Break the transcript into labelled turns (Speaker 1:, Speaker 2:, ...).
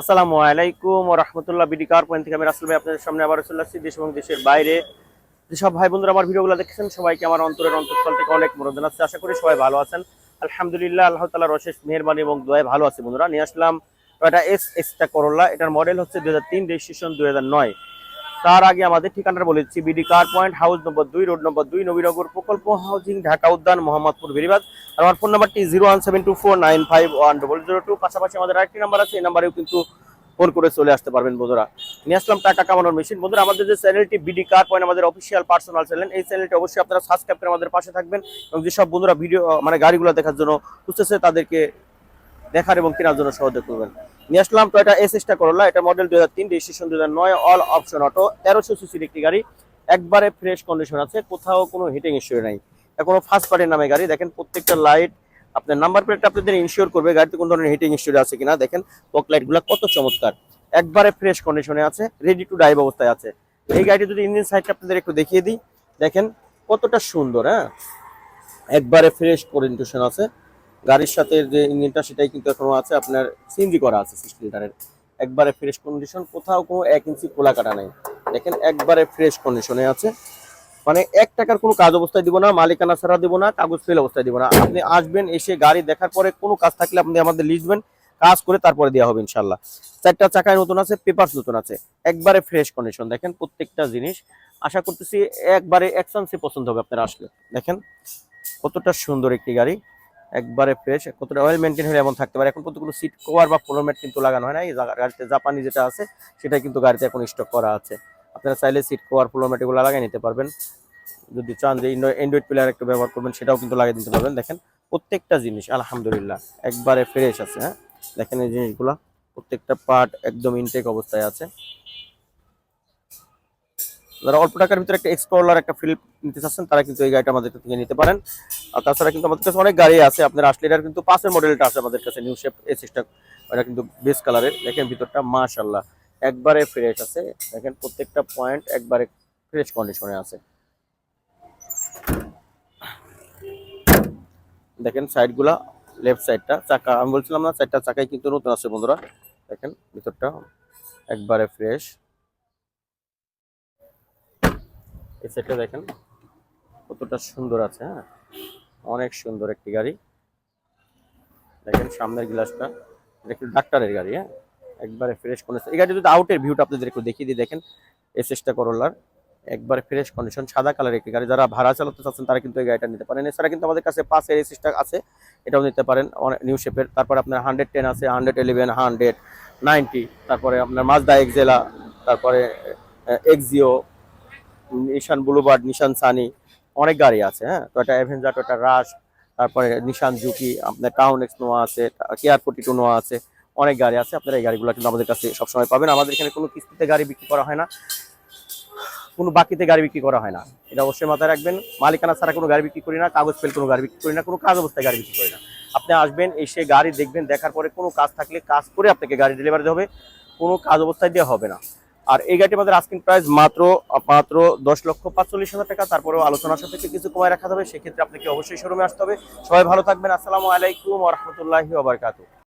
Speaker 1: আসসালামু আলাইকুম রহমতুল্লাহ BD car point থেকে আমি রাসুল ভাই আপনাদের সামনে আবার চলে আসছি দেশ এবং দেশের বাইরে। যেসব ভাই বন্ধুরা আমার ভিডিওগুলো দেখেছেন, সবাইকে আমার অন্তরের অন্তঃস্থল থেকে অনেক মনোরঞ্জন আছে। আশা করি সবাই ভালো আছেন। আলহামদুলিল্লাহ, আল্লাহ তালার অশেষ মেহরবানি এবং দোয়ায় ভালো আছে বন্ধুরা। নিয়ে আসলাম এটা এস এক্সটা করোলা এটার মডেল হচ্ছে দু হাজার তিন রেজিস্ট্রেশন দু হাজার নয়। তার আগে আমাদের ঠিকানাটা বলেছি BD car point house number দুই রোড নম্বর দুই, নবীনগর প্রকল্প হাউজিং ঢাকা উদ্যান, মোহাম্মদপুর, বেরিবাদ। আর আমার ফোন নাম্বারটি zero one seven two four nine five one double zero two পাশাপাশি আমাদের আরেকটি নাম্বার আছে, এই নাম্বারেও কিন্তু ফোন করে চলে আসতে পারবেন বন্ধুরা। নিয়ে আসলাম টাকা কামানোর মেশিন বন্ধুরা, আমাদের যে চ্যানেলটি বিডি কার পয়েন্ট আমাদের অফিসিয়াল পার্সোনাল চ্যানেল এই চ্যানেলটি অবশ্যই আপনারা সাবস্ক্রাইব করে আমাদের পাশে থাকবেন এবং যেসব বন্ধুরা ভিডিও মানে গাড়িগুলো দেখার জন্য খুঁজতেছে, তাদেরকে দেখার এবং কেনার জন্য সহযোগ করবেন। নিয়ে আসলাম টয়টা এস এসটা করলা এটা মডেল দুই হাজার তিন রেজিস্ট্রেশন দুই হাজার নয় অল অপশন অটো তেরোশো সিসির একটি গাড়ি, একবারে ফ্রেশ কন্ডিশন আছে, কোথাও কোনো হিটিং ইস্যু নাই। এখনও ফার্স্ট পার্টির নামে গাড়ি, দেখেন প্রত্যেকটা লাইট আপনার নাম্বার প্লেটটা আপনাদের ইনশিওর করবে গাড়িতে কোন ধরনের হিটিং ইস্যু আছে কিনা, দেখেন পক লাইটগুলো কত চমৎকার। একবারে ফ্রেশ কন্ডিশনে আছে রেডি টু ড্রাইভ অবস্থায় আছে। এই গাড়িটি যদি ইঞ্জিন সাইডটা আপনাদের একটু দেখিয়ে দিই, দেখেন কতটা সুন্দর হ্যাঁ? একবারে ফ্রেশ কন্ডিশন আছে। গাড়ির সাথে যে ইঞ্জিনটা, সেটাই কিন্তু এখনও আছে। আপনার সিএনজি করা আছে সিক্স লিটারের একবারে ফ্রেশ কন্ডিশন কোথাও কোনো এক ইঞ্চি কোলা কাটা নেই। দেখেন, একবারে ফ্রেশ কন্ডিশনে আছে। মানে এক টাকার কোনো কাজ অবস্থায় দিব না, মালিকানা ছাড়া দিব না, কাগজ ফেল অবস্থায় দিব না। আপনি আসবেন, এসে গাড়ি দেখার পরে কোনো কাজ থাকলে আপনি আমাদের লিখবেন কাজ করে তারপরে দেওয়া হবে ইনশাল্লাহ চারটা চাকায় নতুন আছে পেপারস নতুন আছে। একবারে ফ্রেশ কন্ডিশন দেখেন প্রত্যেকটা জিনিস। আশা করতেছি একবারে একসান্সে পছন্দ হবে আপনারা আসলে। দেখেন, কতটা সুন্দর একটি গাড়ি। একবারে ফ্রেশ কতটা অয়েল মেনটেন হলে এমন থাকতে পারে। এখন পর্যন্ত কোনো সিট কভার বা ফ্লোর ম্যাট কিন্তু লাগানো হয় না। এই গাড়িতে জাপানি যেটা আছে সেটা কিন্তু গাড়িতে এখন স্টক করা আছে। আপনারা চাইলে সিট কভার ফ্লোর ম্যাট এগুলো লাগিয়ে নিতে পারবেন। যদি চান যে অ্যান্ড্রয়েড প্লেয়ার একটু ব্যবহার করবেন, সেটাও কিন্তু লাগিয়ে দিতে পারবেন। দেখেন, প্রত্যেকটা জিনিস, আলহামদুলিল্লাহ, একবারে ফ্রেশ আছে হ্যাঁ? দেখেন এই জিনিসগুলো, প্রত্যেকটা পার্ট একদম ইনটেক অবস্থায় আছে। যারা অল্প টাকার ভিতরে একটা এক্সকলার একটা ফিল্প নিতে চাচ্ছেন, তারা কিন্তু এই গাড়িটা আমাদের থেকে নিতে পারেন। আর তাছাড়া কিন্তু আমাদের কাছে অনেক গাড়ি আছে। আপনার আসলে এটার কিন্তু পাঁচের মডেলটা আছে আমাদের কাছে নিউ শেপ এ সিক্সটা এটা কিন্তু বেস কালারের দেখেন ভিতরটা মাশাল্লাহ একবারে ফ্রেশ আছে। দেখেন প্রত্যেকটা পয়েন্ট একবারে ফ্রেশ কন্ডিশনে আছে। দেখেন সাইডগুলা লেফট সাইডটা চাকা, আমি বলছিলাম না চারটা চাকাই কিন্তু নতুন আছে বন্ধুরা। দেখেন ভিতরটা একবারে ফ্রেশ এই সাইডটা দেখেন কতটা সুন্দর আছে হ্যাঁ? অনেক সুন্দর একটি গাড়ি। দেখেন সামনের গ্লাসটা, এটা একটু ডাক্তারের গাড়ি হ্যাঁ? একবারে ফ্রেশ কন্ডিশন এই গাড়ি যদি আউটের ভিউটা আপনাদের একটু দেখিয়ে দিই, দেখেন এসএসটা করোলার একবারে ফ্রেশ কন্ডিশন সাদা কালার একটি গাড়ি। যারা ভাড়া চালাতে চাচ্ছেন, তারা কিন্তু এই গাড়িটা নিতে পারেন। এছাড়া কিন্তু আমাদের কাছে পাঁচের এসএসটা আছে, এটাও নিতে পারেন নিউ শেপের তারপর আপনার হান্ড্রেড টেন আছে হান্ড্রেড ইলেভেন হান্ড্রেড নাইনটি তারপরে আপনার মাজদা এক্সেলা তারপরে Axio Nissan Bluebird Nissan Sunny, অনেক গাড়ি আছে হ্যাঁ? টয়টা অ্যাভেঞ্জার টয়টা রাশ তারপরে নিশান জুকি আপনার টাউন এক্স নোয়া আছে কেয়ার ফোর্টি টু নোয়া আছে, অনেক গাড়ি আছে। আপনারা এই গাড়িগুলো কিন্তু আমাদের কাছে সবসময় পাবেন। আমাদের এখানে কোনো কিস্তিতে গাড়ি বিক্রি করা হয় না। কোনো বাকিতে গাড়ি বিক্রি করা হয় না। এটা অবশ্যই মাথায় রাখবেন। মালিকানা ছাড়া কোনো গাড়ি বিক্রি করি না, কাগজ ফেল কোনো গাড়ি বিক্রি করি না, কোনো কাজ অবস্থায় গাড়ি বিক্রি করি না। আপনি আসবেন, এসে গাড়ি দেখবেন, দেখার পরে কোনো কাজ থাকলে কাজ করে আপনাকে গাড়ি ডেলিভারি হবে। কোনো কাজ অবস্থায় দেওয়া হবে না। আর এই গাড়িটি আমাদের আস্কিং প্রাইস মাত্র মাত্র দশ লক্ষ পাঁচচল্লিশ হাজার টাকা। তারপরেও আলোচনার সাথে কিছু কমায় রাখা যাবে, সেক্ষেত্রে আপনাকে অবশ্যই শোরুমে আসতে হবে। সবাই ভালো থাকবেন। আসসালামু আলাইকুম রহমতুল্লাহি